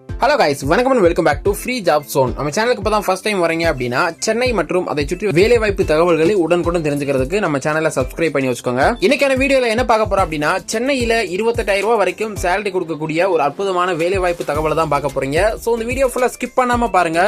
Hello guys வணக்கம் and welcome back to free job zone நம்ம சேனலுக்கு இப்போ தான் ஃபர்ஸ்ட் டைம் வரீங்க அப்படின்னா சென்னை மற்றும் அதை சுற்றி வேலைவாய்ப்பு தகவல்களை உடனுக்குடன் தெரிஞ்சுக்கிறதுக்கு நம்ம சேனலை சப்ஸ்கிரைப் பண்ணி வச்சுக்கோங்க. இன்னைக்கான வீடியோவில் என்ன பார்க்க போறோம் அப்படின்னா சென்னையில் இருபத்தெட்டாயிரம் ரூபா வரைக்கும் சேலரி கொடுக்கக்கூடிய ஒரு அற்புதமான வேலைவாய்ப்பு தகவலை தான் பார்க்க போறீங்க. ஸோ இந்த வீடியோ ஃபுல்லாக ஸ்கிப் பண்ணாமல் பாருங்க.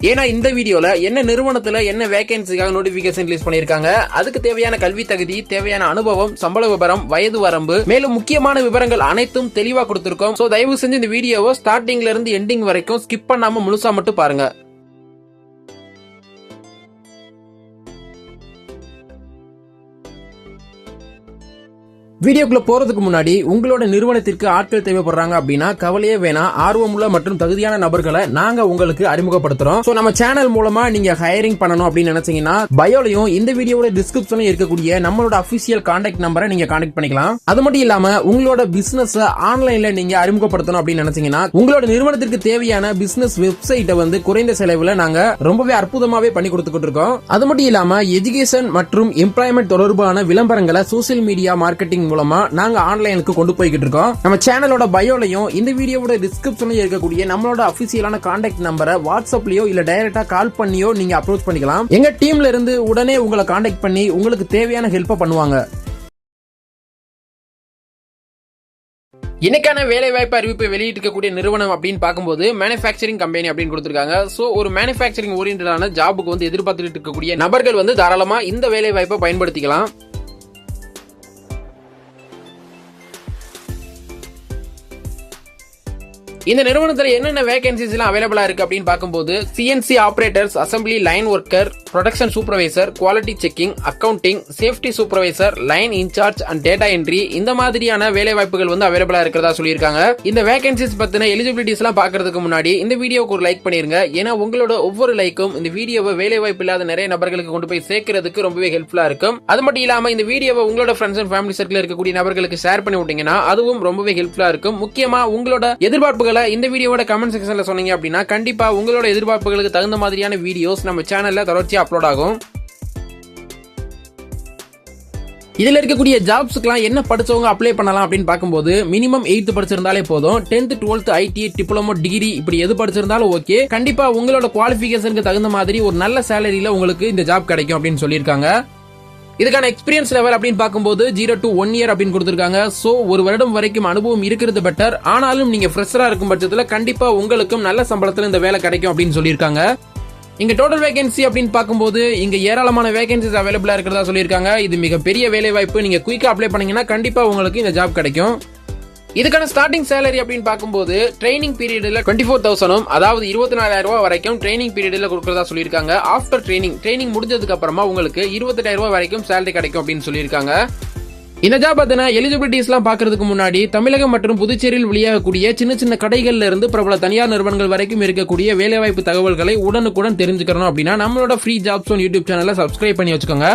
ஏன்னா இந்த வீடியோல என்ன நிறுவனத்துல என்ன வேகன்சிக்காக நோட்டிபிகேஷன் ரிலீஸ் பண்ணிருக்காங்க அதுக்கு தேவையான கல்வி தகுதி தேவையான அனுபவம் சம்பள விவரம் வயது வரம்பு மேலும் முக்கியமான விவரங்கள் அனைத்தும் தெளிவா கொடுத்திருக்கோம். சோ தயவு செஞ்சு இந்த வீடியோவை ஸ்டார்டிங்ல இருந்து எண்டிங் வரைக்கும் ஸ்கிப் பண்ணாம முழுசா மட்டும் பாருங்க. வீடியோக்குள்ள போறதுக்கு முன்னாடி உங்களோட நிறுவனத்திற்கு ஆட்கள் தேவைப்படுறாங்க அப்படின்னா கவலையே வேணாம். ஆர்வமுள்ள மற்றும் தகுதியான நபர்களை நாங்க உங்களுக்கு அறிமுகப்படுத்துறோம். சோ நம்ம சேனல் மூலமா நீங்க ஹையரிங் பண்ணணும் அப்படின்னு நினைச்சீங்கன்னா பயோலையும் இந்த வீடியோட டிஸ்கிரிப்ஷன்ல இருக்கக்கூடிய நம்மளோட அபிஷியல் கான்டாக்ட் நம்பரை நீங்க கான்டாக்ட் பண்ணிக்கலாம். அது மட்டும் இல்லாம உங்களோட பிசினஸ் ஆன்லைன்ல நீங்க அறிமுகப்படுத்தணும் அப்படின்னு நினைச்சீங்கன்னா உங்களோட நிறுவனத்திற்கு தேவையான பிசினஸ் வெப்சைட்டை வந்து குறைந்த செலவுல நாங்க ரொம்பவே அற்புதமாவே பண்ணி கொடுத்துக்கிட்டு இருக்கோம் அது மட்டும் இல்லாம எஜுகேஷன் மற்றும் எம்ப்ளாய்மெண்ட் தொடர்பான விளம்பரங்களை சோசியல் மீடியா மார்க்கெட்டிங் மூலமா நாங்க ஆன்லைனுக்கு கொண்டு போய்கிட்டு இருக்கோம். நம்ம சேனலோட பயோலையும் இந்த வீடியோவோட டிஸ்கிரிப்ஷன்லயும் இருக்கக்கூடிய நம்மளோட அபிஷியலான கான்டாக்ட் நம்பரை வாட்ஸ்அப்லயோ இல்ல டைரக்டா கால் பண்ணியோ நீங்க அப்ரோச் பண்ணிக்கலாம். எங்க டீம்ல இருந்து உடனே உங்களை கான்டாக்ட் பண்ணி உங்களுக்கு தேவையான ஹெல்ப் பண்ணுவாங்க. இன்னைக்கான வேலை வாய்ப்பு அறிவிப்பு வெளியிட்டிருக்கக்கூடிய நிறுவனம் அப்படின்னு பார்க்கும்போது மேனுஃபேக்சரிங் கம்பெனி அப்படின்னு கொடுத்துருக்காங்க. ஸோ ஒரு மேனுஃபேக்சரிங் ஓரியன்டான ஜாபுக்கு வந்து எதிர்பார்த்துட்டு இருக்கக்கூடிய நபர்கள் வந்து தாராளமாக இந்த வேலை வாய்ப்பை பயன்படுத்திக்கலாம். இந்த நிறுவனத்தில் என்னென்ன வேகன்சிஸ் எல்லாம் அவைலபிளா இருக்கு அப்படின்னு பார்க்கும்போது CNC operators assembly line worker production supervisor quality checking accounting safety supervisor line incharge and data entry இந்த மாதிரியான வேலை வாய்ப்புகள் வந்து அவைலபிளா இருக்கிறதா சொல்லியிருக்காங்க. இந்த வேகன்சிஸ் பத்தின எலிஜிபிலிட்டிஸ் எல்லாம் பாக்குறதுக்கு முன்னாடி இந்த வீடியோக்கு ஒரு லைக் பண்ணிருங்க. ஏன்னா உங்களோட ஒவ்வொரு லைக்கும் இந்த வீடியோவை வேலை வாய்ப்பு இல்லாத நிறைய நபர்களுக்கு கொண்டு போய் சேர்க்கறதுக்கு ரொம்பவே ஹெல்ப்ஃபுல்லா இருக்கும். அது மட்டும் இல்லாம இந்த வீடியோவை உங்களோட ஃப்ரெண்ட்ஸ் அண்ட் ஃபேமிலி சர்க்கிள் இருக்கக்கூடிய நபர்களுக்கு ஷேர் பண்ணி விட்டீங்கன்னா அதுவும் ரொம்பவே ஹெல்ப்ஃபுல்லா இருக்கும். முக்கியமா உங்களோட எதிர்பார்ப்புகள் இந்த வீடியோட கமெண்ட் செக்ஷனில் சொன்னீங்க அப்படின்னா கண்டிப்பா உங்களோட எதிர்பார்ப்புகளுக்கு தகுந்த மாதிரியான வீடியோஸ் நம்ம சேனல்ல தொடர்ச்சியாக அப்லோட் ஆகும். இதுல இருக்கக்கூடிய ஜாப்ஸுக்கெலாம் என்ன படிச்சவங்க அப்ளை பண்ணலாம் அப்படின்னு பார்க்கும்போது மினிமம் எயித்து படிச்சிருந்தாலே போதும். Tenth twelfth IT diploma degree இப்படி எது படிச்சிருந்தாலும் ஓகே கண்டிப்பா உங்களோட குவாலிஃபிகேஷனுக்கு தகுந்த மாதிரி ஒரு நல்ல சேலரியில் உங்களுக்கு இந்த ஜாப் கிடைக்கும் அப்படின்னு சொல்லியிருக்காங்க. இதுக்கான எக்ஸ்பீரியன்ஸ் லெவல் அப்படின்னு பார்க்கும்போது ஜீரோ டு ஒன் இயர் அப்படின்னு கொடுத்துருக்காங்க. ஸோ ஒரு வருடம் வரைக்கும் அனுபவம் இருக்கிறது பெட்டர் ஆனாலும் நீங்க ஃப்ரெஷராக இருக்கும் பட்சத்தில் கண்டிப்பா உங்களுக்கும் நல்ல சம்பளத்தில் இந்த வேலை கிடைக்கும் அப்படின்னு சொல்லியிருக்காங்க. இங்க டோட்டல் வேகன்சி அப்படின்னு பார்க்கும்போது இங்க ஏராளமான வேகன்சிஸ் அவைலபிளா இருக்கிறதா சொல்லியிருக்காங்க. இது மிகப்பெரிய வேலை வாய்ப்பு நீங்க குயிக்கா அப்ளை பண்ணீங்கன்னா கண்டிப்பா உங்களுக்கு இந்த ஜாப் கிடைக்கும். இதுக்கான ஸ்டார்டிங் சேலரி அப்படின்னு பார்க்கும்போது ட்ரைனிங் பீரியடில் டுவெண்ட்டி ஃபோர் தௌசண்டும் அதாவது இருபத்தி நாலாயிரம் ரூபாய் வரைக்கும் ட்ரைனிங் பீரியடில் கொடுக்குறதா சொல்லியிருக்காங்க. ஆஃப்டர் ட்ரைனிங் ட்ரைனிங் முடிஞ்சதுக்கு அப்புறமா உங்களுக்கு இருபத்தெட்டாயிரம் ரூபாய் வரைக்கும் சேலரி கிடைக்கும் அப்படின்னு சொல்லியிருக்காங்க. இந்த ஜாப் பத்தின எலிஜிபிலிட்டிஸ் முன்னாடி தமிழகம் மற்றும் புதுச்சேரியில் வெளியாகக்கூடிய சின்ன சின்ன கடைகளில் இருந்து பிரபல தனியார் நிறுவனங்கள் வரைக்கும் இருக்கக்கூடிய வேலைவாய்ப்பு தகவல்களை உடனுக்குடன் தெரிஞ்சுக்கணும் அப்படின்னா நம்மளோட ஃப்ரீ ஜாப்ஸ் ஒன் யூடியூப் சேனலை சப்ஸ்கிரைப் பண்ணி வச்சுக்கோங்க.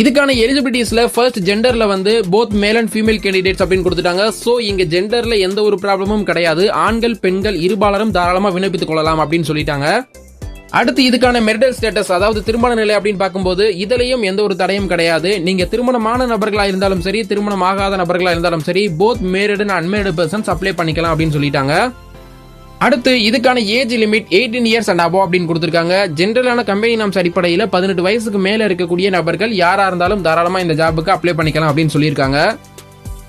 இதுக்கான எலிஜிபிலிட்டிஸ்ல ஃபர்ஸ்ட் ஜெண்டர்ல வந்து both male and female candidates அப்படின்னு கொடுத்துட்டாங்க. ஸோ இங்க ஜெண்டர்ல எந்த ஒரு ப்ராப்ளமும் கிடையாது. ஆண்கள் பெண்கள் இருபாலரும் தாராளமா விண்ணப்பித்துக் கொள்ளலாம் அப்படின்னு சொல்லிட்டாங்க. அடுத்து இதுக்கான மெரிடல் ஸ்டேட்டஸ் அதாவது திருமண நிலை அப்படின்னு பார்க்கும்போது இதுலயும் எந்த ஒரு தடையும் கிடையாது. நீங்க திருமணமான நபர்களா இருந்தாலும் சரி திருமணம் ஆகாத நபர்களா இருந்தாலும் சரி both married and unmarried persons apply பண்ணிக்கலாம் அப்படின்னு சொல்லிட்டாங்க. அடுத்து இதுக்கான age limit eighteen years and above அப்படின்னு கொடுத்துருக்காங்க. ஜென்ரலான கம்பெனி நாம்ஸ் அடிப்படையில் பதினெட்டு வயசுக்கு மேலே இருக்கக்கூடிய நபர்கள் யாராக இருந்தாலும் தாராளமாக இந்த ஜாபுக்கு அப்ளை பண்ணிக்கலாம் அப்படின்னு சொல்லியிருக்காங்க.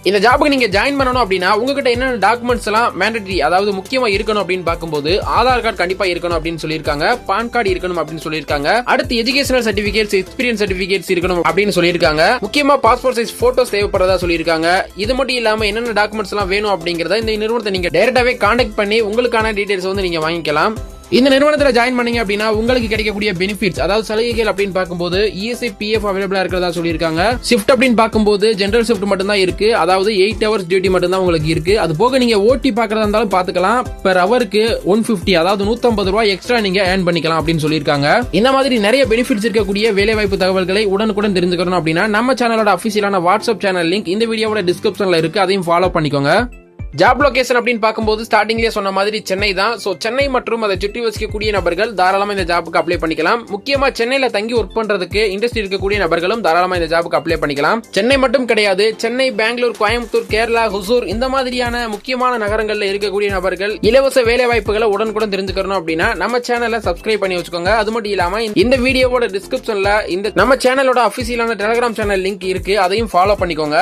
இந்த ஜாபுக்கு நீங்க ஜாயின் பண்ணணும் அப்படின்னா உங்ககிட்ட என்னென்ன டாக்குமெண்ட்ஸ் எல்லாம் மேண்டட்ரி அதாவது முக்கியமா இருக்கணும் அப்படின்னு பார்க்கும்போது ஆதார் கார்டு கண்டிப்பா இருக்கணும் அப்படின்னு சொல்லியிருக்காங்க பான் கார்டு இருக்கணும் அப்படின்னு சொல்லியிருக்காங்க அடுத்து எஜுகேஷனல் சர்டிபிகேட்ஸ் எக்ஸ்பீரியன்ஸ் சர்டிபிகேட்ஸ் இருக்கணும் அப்படின்னு சொல்லியிருக்காங்க முக்கியமா பாஸ்போர்ட் சைஸ் போட்டோஸ் தேவைப்படுறதா சொல்லியிருக்காங்க இது மட்டும் இல்லாம என்னென்ன டாக்குமெண்ட்ஸ் எல்லாம் வேணும் அப்படிங்கறத இந்த நிறுவனத்தை நீங்க டைரக்டாவே கான்டாக்ட் பண்ணி உங்களுக்கான டீடைல்ஸ் வந்து நீங்க வாங்கிக்கலாம். இந்த நிறுவனத்தில் ஜாயின் பண்ணீங்க அப்படின்னா உங்களுக்கு கிடைக்கக்கூடிய பெனிஃபிட்ஸ் அதாவது சலுகைகள் அப்படின்னு பார்க்கும்போது இஎஸ்ஐ பிஎஃப் அவைலபிளா இருக்கிறதா சொல்லியிருக்காங்க. ஷிஃப்ட் அப்படின்னு பார்க்கும்போது ஜென்ரல் ஷிஃப்ட் மட்டும் தான் இருக்கு. அதாவது எயிட் ஹவர்ஸ் டியூட்டி மட்டும் தான் உங்களுக்கு இருக்கு. அது போக நீங்க ஓட்டி பாக்குறதா இருந்தாலும் பாத்துக்கலாம் பெர் ஹவருக்கு ஒன் பிப்டி அதாவது 150 ரூபாய் எக்ஸ்ட்ரா நீங்க ஏர்ன் பண்ணிக்கலாம் அப்படின்னு சொல்லியிருக்காங்க. இந்த மாதிரி நிறைய பெனிஃபிட்ஸ் இருக்கக்கூடிய வேலைவாய்ப்பு தகவல்களை உடனுக்குடன் தெரிஞ்சுக்கணும் அப்படின்னா நம்ம சேனலோட அபிஷியலான வாட்ஸ்அப் சேனல் லிங்க் இந்த வீடியோவோட டிஸ்கிரிப்ஷன்ல இருக்கு. அதையும் ஃபாலோ பண்ணிக்கோங்க. ஜாப் லொகேஷன் அப்படின்னு பார்க்கும்போது ஸ்டார்டிங்லேயே சொன்ன மாதிரி சென்னை தான். ஸோ சென்னை மற்றும் அதை சுற்றி வசிக்கக்கூடிய நபர்கள் தாராளமாக இந்த ஜாபுக்கு அப்ளை பண்ணிக்கலாம். முக்கியமாக சென்னையில் தங்கி ஒர்க் பண்ணுறதுக்கு இண்டஸ்ட்ரி இருக்கக்கூடிய நபர்களும் தாராளமாக இந்த ஜாபுக்கு அப்ளை பண்ணிக்கலாம். சென்னை மட்டும் கிடையாது சென்னை பெங்களூர் கோயம்புத்தூர் கேரளா ஹுசூர் இந்த மாதிரியான முக்கியமான நகரங்களில் இருக்கக்கூடிய நபர்கள் இலவச வேலை வாய்ப்புகளை உடனுக்குடன் தெரிஞ்சுக்கணும் அப்படின்னா நம்ம சேனலை சப்ஸ்கிரைப் பண்ணி வச்சுக்கோங்க. அது மட்டும் இல்லாமல் இந்த வீடியோவோட டிஸ்கிரிப்ஷனில் இந்த நம்ம சேனலோட அஃபிஷியலான டெலகிராம் சேனல் லிங்க் இருக்கு. அதையும் ஃபாலோ பண்ணிக்கோங்க.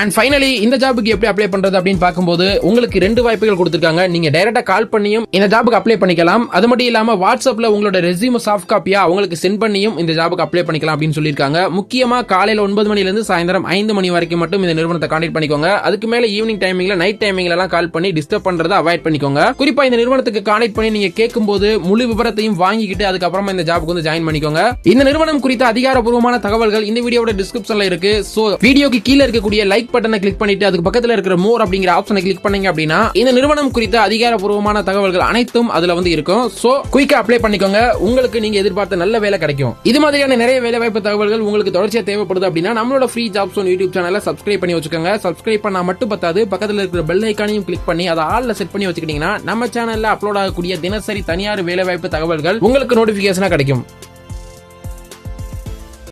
அண்ட் ஃபைனலி இந்த ஜாபுக்கு எப்படி அப்ளை பண்றது அப்படின்னு பார்க்கும்போது உங்களுக்கு ரெண்டு வாய்ப்புகள் கொடுத்துருக்காங்க. நீங்க டைரக்டா கால் பண்ணியும் இந்த ஜாபுக்கு அப்ளை பண்ணிக்கலாம். அது மட்டும் இல்லாம வாட்ஸ்அப்ல உங்களோட ரெசியூம் சாஃப்ட் காப்பியா அவங்களுக்கு சென்ட் பண்ணியும் இந்த ஜாபுக்கு அப்ளை பண்ணிக்கலாம் அப்படின்னு சொல்லியிருக்காங்க. முக்கியமா காலையில ஒன்பது மணில இருந்து சாயந்தரம் ஐந்து மணி வரைக்கும் மட்டும் இந்த நிறுவனத்தை கான்டாக்ட் பண்ணிக்கோங்க. அதுக்கு மேல ஈவினிங் டைமிங்ல நைட் டைமிங்ல எல்லாம் கால் பண்ணி டிஸ்டர்ப் பண்றதை அவாய்ட் பண்ணிக்கோங்க. குறிப்பா இந்த நிறுவனத்துக்கு கான்டாக்ட் பண்ணி நீங்க கேட்கும்போது முழு விவரத்தையும் வாங்கிக்கிட்டு அதுக்கப்புறமா இந்த ஜாபுக்கு வந்து ஜாயின் பண்ணிக்கோங்க. இந்த நிறுவனம் குறித்த அதிகாரப்பூர்வமான தகவல்கள் இந்த வீடியோட டிஸ்கிரிப்ஷன்ல இருக்கு. சோ வீடியோக்கு கீழே இருக்கக்கூடிய லைக் பட்டனை கிளிக் பண்ணிட்டு அதுக்கு பக்கத்துல இருக்கிற மோர் அப்படிங்கிற ஆப்ஷனை கிளிக் பண்ணீங்க அப்படின்னா இந்த நிறுவனம் குறித்த அதிகாரப்பூர்வமான தகவல்கள் அனைத்தும் அதுல வந்து இருக்கும். சோ குயிக்கா அப்ளை பண்ணிக்கோங்க. உங்களுக்கு நீங்க எதிர்பார்த்த நல்ல வேலை கிடைக்கும். இது மாதிரியான நிறைய வேலை வாய்ப்பு தகவல்கள் உங்களுக்கு தொடர்ச்சியா தேவைப்படுது அப்படின்னா நம்மளோட ஃப்ரீ ஜாப்ஸ் ஒன் யூடியூப் சேனலை சப்ஸ்கிரைப் பண்ணி வச்சுக்கோங்க. சப்ஸ்கிரைப் பண்ணா மட்டும் பத்தாது. பக்கத்துல இருக்கிற பெல் ஐக்கானையும் கிளிக் பண்ணி அதை ஆல்ல செட் பண்ணி வச்சுக்கிட்டீங்கன்னா நம்ம சேனல்ல அப்லோட் ஆகக்கூடிய தினசரி தனியார் வேலை வாய்ப்பு தகவல்கள் உங்களுக்கு நோட்டிபிகேஷனா கிடைக்கும்.